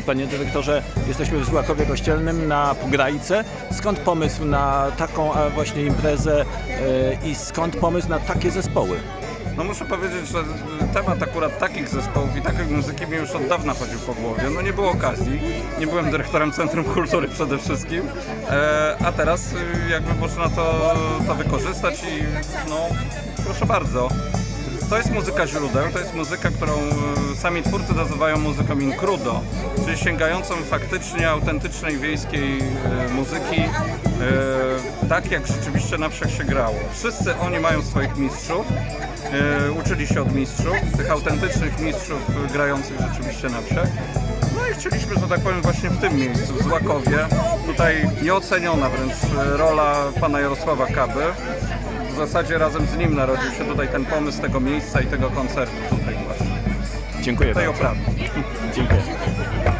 Panie dyrektorze, jesteśmy w Złakowie Kościelnym na Pograjce. Skąd pomysł na taką a, właśnie imprezę e, i skąd pomysł na takie zespoły? No muszę powiedzieć, że temat akurat takich zespołów i takiej muzyki mi już od dawna chodził po głowie. No nie było okazji, nie byłem dyrektorem Centrum Kultury przede wszystkim, e, a teraz jakby można to, to wykorzystać i no proszę bardzo. To jest muzyka źródeł, to jest muzyka, którą y, sami twórcy nazywają muzyką in crudo, czyli sięgającą faktycznie autentycznej wiejskiej y, muzyki, y, tak jak rzeczywiście na wsiach się grało. Wszyscy oni mają swoich mistrzów, uczyli się od mistrzów, tych autentycznych mistrzów grających rzeczywiście na wsiach. No i chcieliśmy, że tak powiem, właśnie w tym miejscu, w Złakowie, tutaj nieoceniona wręcz rola pana Jarosława Kaby, w zasadzie razem z nim narodził się tutaj ten pomysł tego miejsca i tego koncertu tutaj właśnie, Dziękuję tej bardzo. oprawy. Dziękuję.